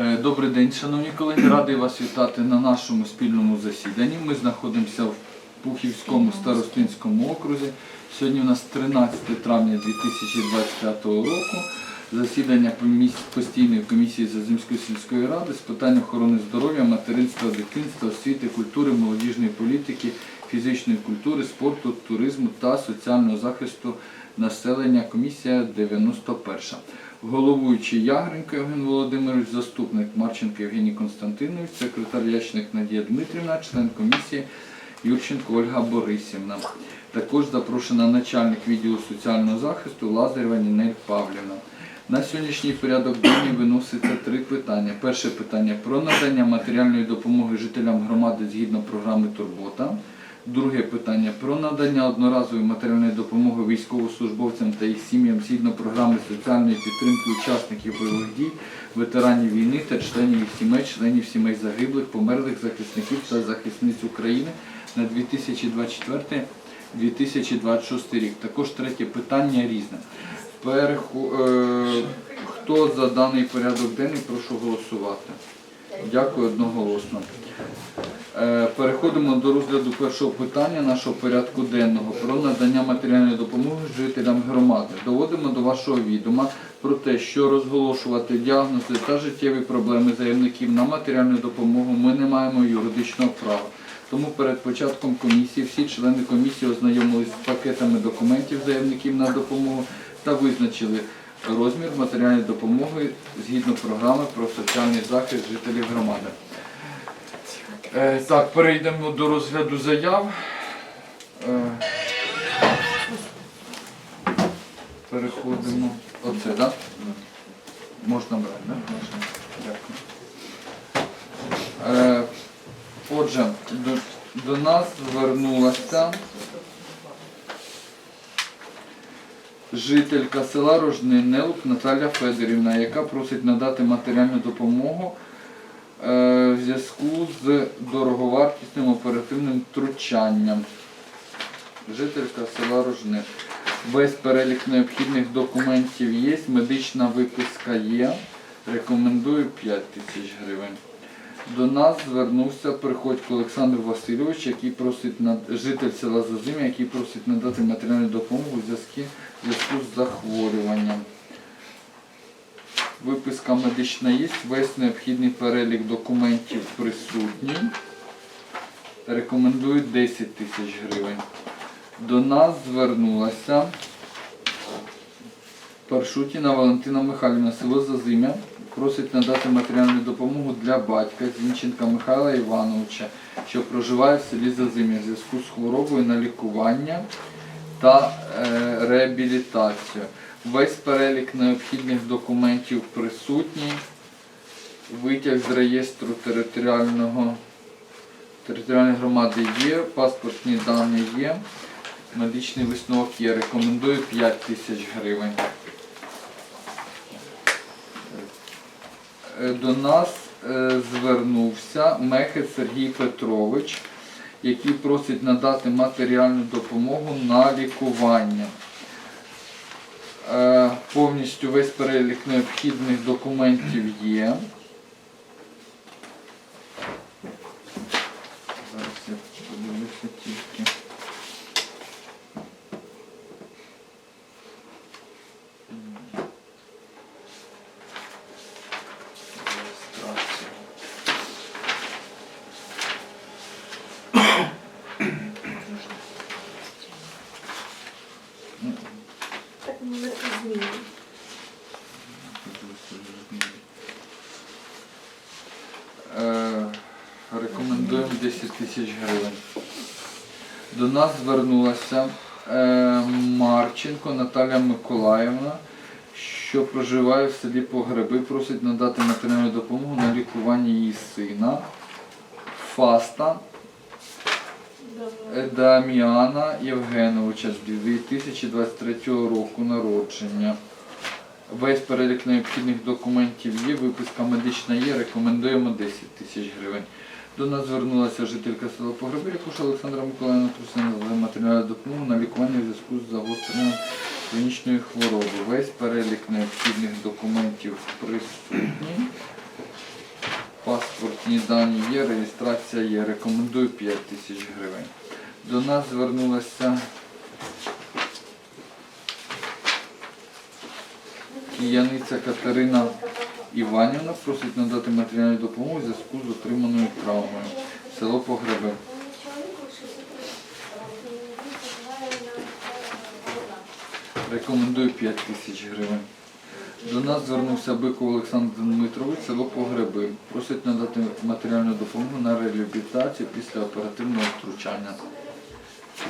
Е, Добрий день, шановні колеги. Радий вас вітати на нашому спільному засіданні. Ми знаходимося в Пухівському старостинському окрузі. Сьогодні у нас 13 травня 2025 року. Засідання постійної комісії Зазимської сільської ради з питань охорони здоров'я, материнства, дитинства, освіти, культури, молодіжної політики, фізичної культури, спорту, туризму та соціального захисту населення. Комісія 91. Головуючий Ягренко Євген Володимирович, заступник Марченко Євгеній Константинович, секретар Ячник Надія Дмитрівна, член комісії Юрченко Ольга Борисівна. Також запрошена начальник відділу соціального захисту Лазарєва Нінель Павлівна. На сьогоднішній порядок денний виноситься три питання. Перше питання про надання матеріальної допомоги жителям громади згідно програми Турбота. Друге питання про надання одноразової матеріальної допомоги військовослужбовцям та їх сім'ям згідно програми соціальної підтримки учасників бойових дій, ветеранів війни та членів їх сімей, членів сімей загиблих, померлих захисників та захисниць України на 2024-2026 рік. Також третє питання різне. Переху... е, Хто за даний порядок денний, прошу голосувати. Дякую одноголосно. Е, Переходимо до розгляду першого питання нашого порядку денного про надання матеріальної допомоги жителям громади. Доводимо до вашого відома про те, що розголошувати діагнози та життєві проблеми заявників на матеріальну допомогу ми не маємо юридичного права. Тому перед початком комісії всі члени комісії ознайомились з пакетами документів заявників на допомогу та визначили розмір матеріальної допомоги згідно програми про соціальний захист жителів громади. Е, Так, перейдемо до розгляду заяв. Е, Переходимо. Оце, так? Можна брати, так? Дякую. Е, Отже, до, до нас звернулася жителька села Рожни Нелук Наталя Федорівна, яка просить надати матеріальну допомогу в зв'язку з дороговартісним оперативним втручанням. Жителька села Рожни. Весь перелік необхідних документів є, медична виписка є. Рекомендую 5 тисяч гривень. До нас звернувся приходько Олександр Васильович, який просить над- житель села Зазим'я, який просить надати матеріальну допомогу в зв'язку з захворюванням. Виписка медична є, весь необхідний перелік документів присутній. Рекомендую 10 тисяч гривень. До нас звернулася Паршутіна Валентина Михайлівна, село Зазим'я, просить надати матеріальну допомогу для батька Зінченка Михайла Івановича, що проживає в селі Зазим'я в зв'язку з хворобою на лікування та е, реабілітацію. Весь перелік необхідних документів присутній. Витяг з реєстру територіального територіальної громади є, паспортні дані є, медичний висновок є. Рекомендую 5 тисяч гривень. Е, До нас е, звернувся Мехет Сергій Петрович, який просить надати матеріальну допомогу на лікування. Повністю весь перелік необхідних документів є. Зараз я подивлюся тільки. Реєстрація. Так ми не змінимо. Е, Рекомендуємо 10 тисяч гривень. До нас звернулася е, Марченко Наталя Миколаївна, що проживає в селі Погреби, просить надати матеріальну допомогу на лікування її сина Фаста Даміана Євгеновича з 2023 року народження. Весь перелік необхідних документів є, виписка медична є, рекомендуємо 10 тисяч гривень. До нас звернулася жителька села Погреби, Якуша Олександра Миколаївна, просила матеріальну допомогу на лікування в зв'язку з загостренням хронічної хвороби. Весь перелік необхідних документів присутній. медичні дані є, реєстрація є. Рекомендую 5 тисяч гривень. До нас звернулася кияниця Катерина Іванівна, просить надати матеріальну допомогу у зв'язку з отриманою травмою. Село Погреби. Рекомендую 5 тисяч гривень. До нас звернувся Биков Олександр Дмитрович, село Погреби. Просить надати матеріальну допомогу на реабілітацію після оперативного втручання.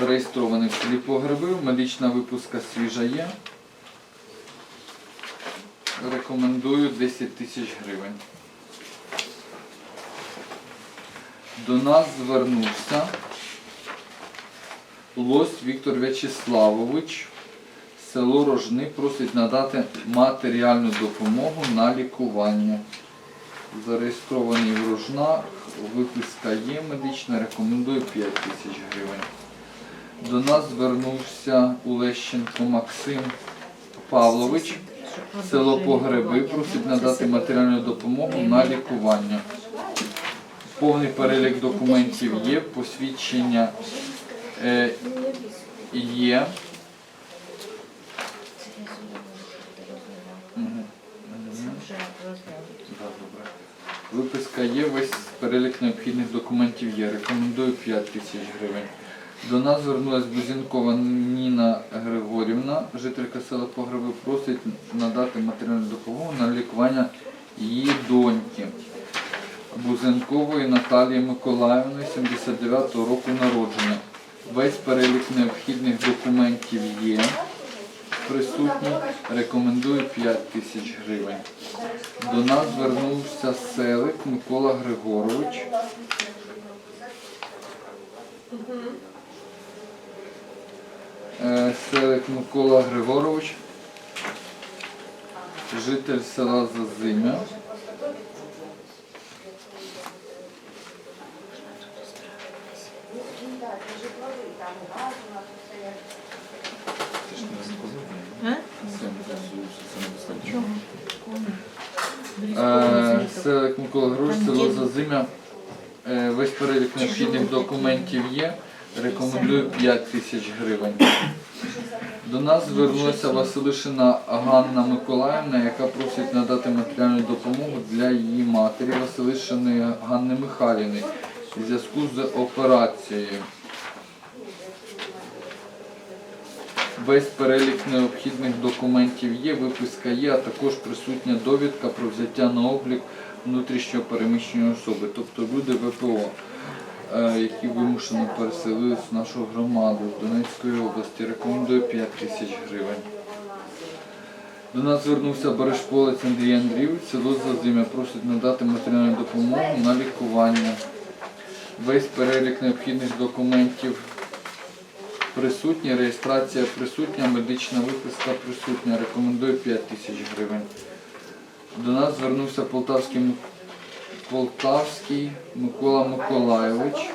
Зареєстрований в селі Погреби, медична випуска свіжа є. Рекомендую 10 тисяч гривень. До нас звернувся Лось Віктор В'ячеславович, село Рожни, просить надати матеріальну допомогу на лікування. Зареєстрований в Рожнах, виписка є медична, рекомендую 5 тисяч гривень. До нас звернувся Улещенко Максим Павлович, село Погреби, просить надати матеріальну допомогу на лікування. Повний перелік документів є, посвідчення е, є. Виписка є, весь перелік необхідних документів є. Рекомендую 5 тисяч гривень. До нас звернулася Бузінкова Ніна Григорівна, жителька села Погреби, просить надати матеріальну допомогу на лікування її доньки. Бузенкової Наталії Миколаївни, 79-го року народження. Весь перелік необхідних документів є. Присутній. Рекомендую 5 тисяч гривень. До нас звернувся селик Микола Григорович. Е, Селик Микола Григорович, житель села Зазимя. Е, Селик Микола Григорович, село Зазимя. Е, Весь перелік необхідних документів є. Рекомендую 5 тисяч гривень. До нас звернулася Василишина Ганна Миколаївна, яка просить надати матеріальну допомогу для її матері Василишини Ганни Михайлівни у зв'язку з операцією. Весь перелік необхідних документів є, виписка є, а також присутня довідка про взяття на облік внутрішньо переміщеної особи, тобто люди ВПО, які вимушено переселились в нашу громаду з Донецької області. Рекомендую 5 тисяч гривень. До нас звернувся Бережполець Андрій Андрійович, село Зазимя, просить надати матеріальну допомогу на лікування. Весь перелік необхідних документів присутня, реєстрація присутня, медична виписка присутня. Рекомендую 5 тисяч гривень. До нас звернувся Полтавський, Полтавський Микола Миколайович.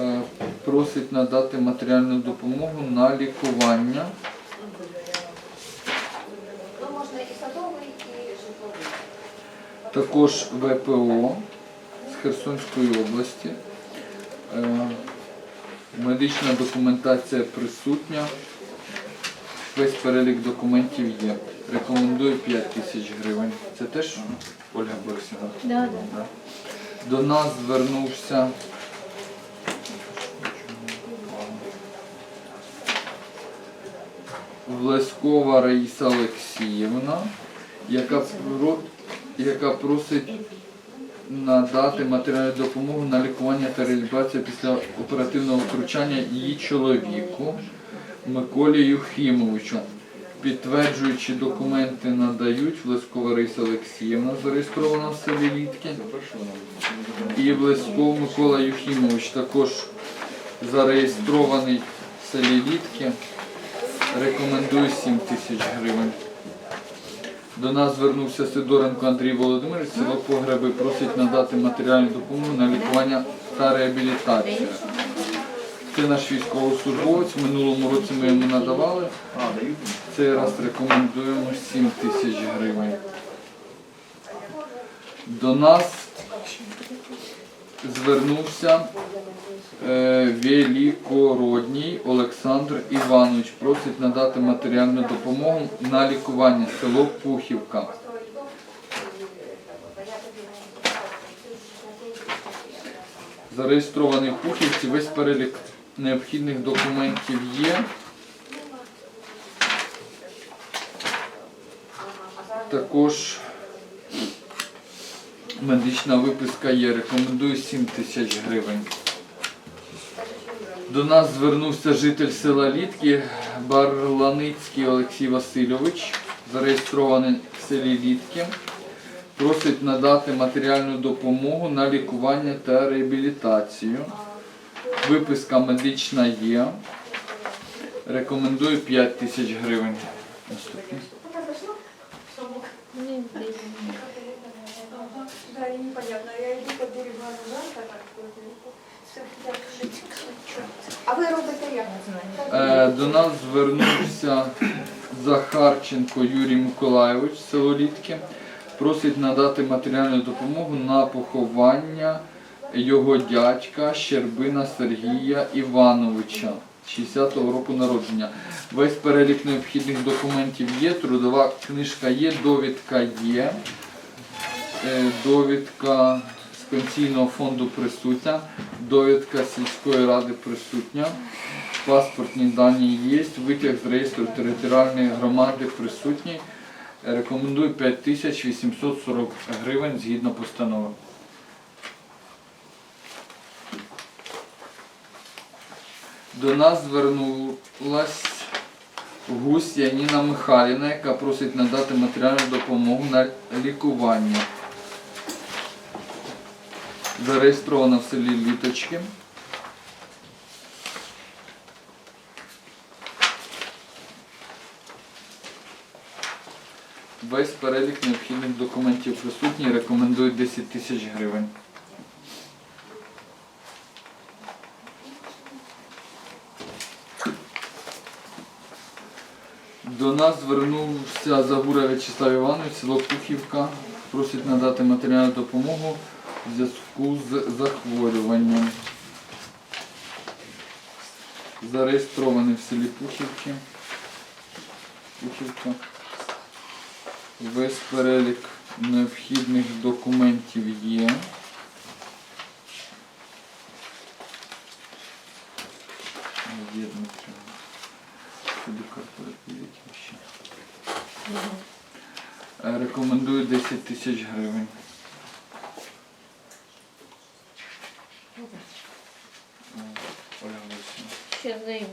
Е, Просить надати матеріальну допомогу на лікування. Ну. Також ВПО з Херсонської області. Е, Медична документація присутня. Весь перелік документів є. Рекомендую 5 тисяч гривень. Це теж Ольга Борисівна? Да, да. Да. До нас звернувся Влескова Раїса Олексіївна, яка, про- яка просить надати матеріальну допомогу на лікування та реабілітацію після оперативного втручання її чоловіку Миколі Юхімовичу. Підтверджуючи документи надають Влескова Раїса Олексіївна, зареєстрована в селі Літки. І Блесков Микола Юхімович також зареєстрований в селі Літки. Рекомендую 7 тисяч гривень. До нас звернувся Сидоренко Андрій Володимирович, село Погреби, просить надати матеріальну допомогу на лікування та реабілітацію. Це наш військовослужбовець. В минулому році ми йому надавали. Цей раз рекомендуємо 7 тисяч гривень. До нас звернувся е, Великородній Олександр Іванович. Просить надати матеріальну допомогу на лікування село Пухівка. Зареєстрований в Пухівці. Весь перелік необхідних документів є. Також медична виписка є. Рекомендую 7 тисяч гривень. До нас звернувся житель села Літки Барланицький Олексій Васильович, зареєстрований в селі Літки. Просить надати матеріальну допомогу на лікування та реабілітацію. Виписка медична є. Рекомендую 5 тисяч гривень. Наступний. А ви робите як? Е, До нас звернувся Захарченко Юрій Миколайович, село Літки. Просить надати матеріальну допомогу на поховання його дядька Щербина Сергія Івановича, 60-го року народження. Весь перелік необхідних документів є, трудова книжка є, довідка є. Е, Довідка з пенсійного фонду присутня, довідка сільської ради присутня, паспортні дані є, витяг з реєстру територіальної громади присутній. Рекомендую 5840 гривень згідно постанови. До нас звернулась гусь Яніна Михайлівна, яка просить надати матеріальну допомогу на лікування. Зареєстрована в селі Літочки. Весь перелік необхідних документів присутній. Рекомендую 10 тисяч гривень. До нас звернувся Загура В'ячеслав Іванович, село Пухівка. Просить надати матеріальну допомогу в зв'язку з захворюванням. Зареєстрований в селі Пухівки. Пухівка. Весь перелік необхідних документів. Є Дмитрий. Сюди корпоративить ще. Е, Рекомендую 10 тисяч гривень. Оля Олексіївна. Ще здаю.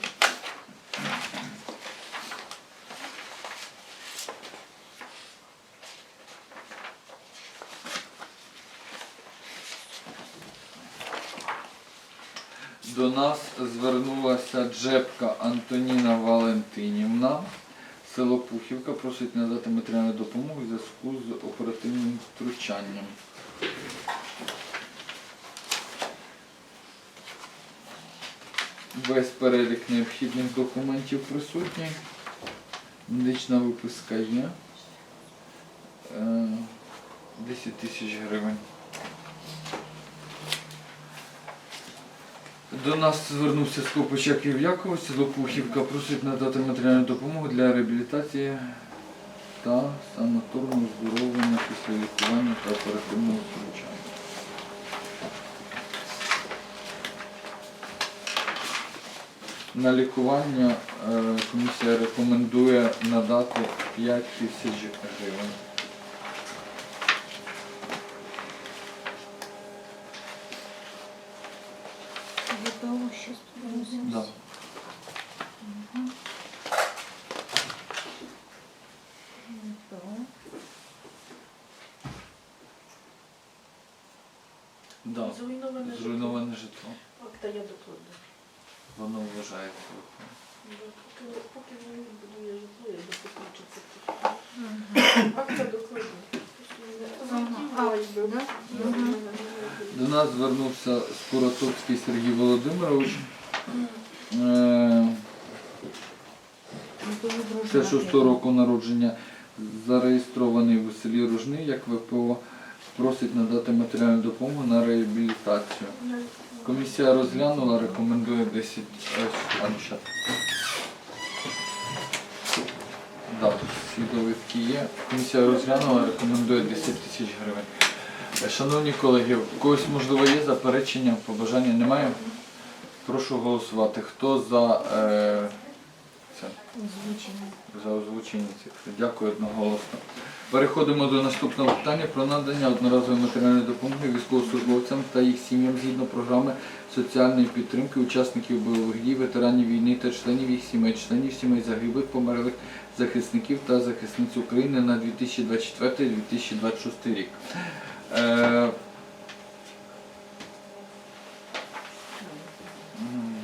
До нас звернулася Джепка Антоніна Валентинівна. Село Пухівка просить надати матеріальну допомогу в зв'язку з оперативним втручанням. Весь перелік необхідних документів присутній. Медична виписка є. Е, 10 тисяч гривень. До нас звернувся Скопич Яків Якович, село просить надати матеріальну допомогу для реабілітації та санаторного здоровлення після лікування та оперативного втручання. На лікування е, комісія рекомендує надати 5 тисяч гривень. Да. Да. Зруйноване житло. Зруйноване житло. Акта я докладу. Воно вважається. Поки, поки він будує житло, я до покінчиться. Акта докладу. До нас звернувся Скоротопський Сергій Володимирович. Е, Ну, Це 6 року народження, зареєстрований в селі Ружний як ВПО. просить надати матеріальну допомогу на реабілітацію. Комісія розглянула, рекомендує 10 е, а, ну. Да, всі є. Комісія розглянула, рекомендує 10 тисяч гривень. Е, Шановні колеги, у когось можливо є заперечення, побажання немає? Прошу голосувати. Хто за е, це? За озвучення цих. Дякую одноголосно. Переходимо до наступного питання про надання одноразової матеріальної допомоги військовослужбовцям та їх сім'ям згідно програми соціальної підтримки учасників бойових дій, ветеранів війни та членів їх сімей, членів сімей загиблих, померлих захисників та захисниць України на 2024-2026 рік. Е, м,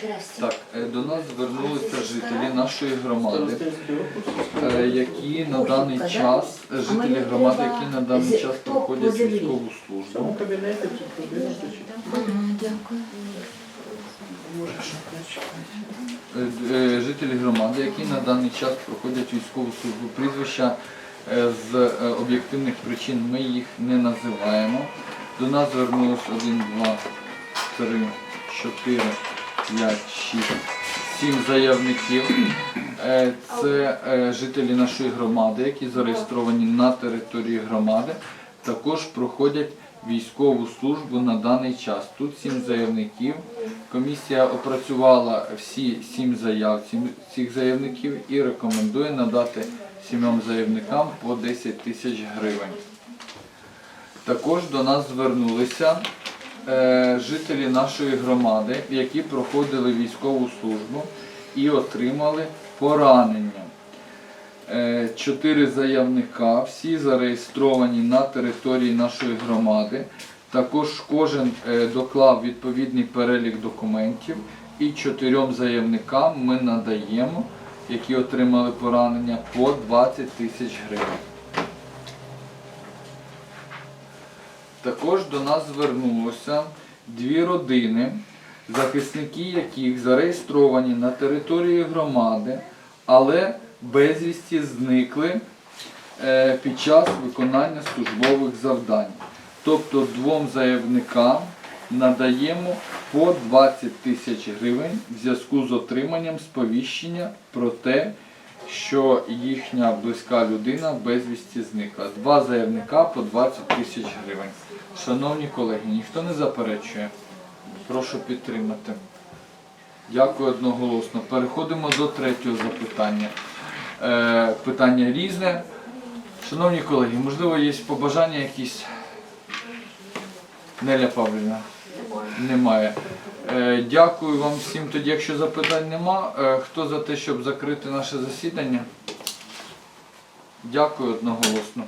Здрасте. Так, е, до нас звернулися жителі нашої громади, е, які на даний час, жителі громади, які на даний час проходять військову службу. Дякую. Е, е, Жителі громади, які на даний час проходять військову службу. Прізвища з об'єктивних причин ми їх не називаємо. До нас звернулось 1, 2, 3, 4, 5, 6, 7 заявників. Е, Це е, жителі нашої громади, які зареєстровані на території громади, також проходять військову службу на даний час. Тут сім заявників. Комісія опрацювала всі сім заяв цих заявників і рекомендує надати сімом заявникам по 10 тисяч гривень. Також до нас звернулися жителі нашої громади, які проходили військову службу і отримали поранення. Е, Чотири заявника, всі зареєстровані на території нашої громади. Також кожен е, доклав відповідний перелік документів і чотирьом заявникам ми надаємо, які отримали поранення, по 20 тисяч гривень. Також до нас звернулося дві родини, захисники яких зареєстровані на території громади, але безвісті зникли е, під час виконання службових завдань. Тобто двом заявникам надаємо по 20 тисяч гривень в зв'язку з отриманням сповіщення про те, що їхня близька людина безвісті зникла. Два заявника по 20 тисяч гривень. Шановні колеги, ніхто не заперечує. Прошу підтримати. Дякую одноголосно. Переходимо до третього запитання. Е, питання різне. Шановні колеги, можливо, є побажання якісь? Неля Павлівна? Немає. Е, дякую вам всім. Тоді, якщо запитань нема, е, хто за те, щоб закрити наше засідання? Дякую одноголосно.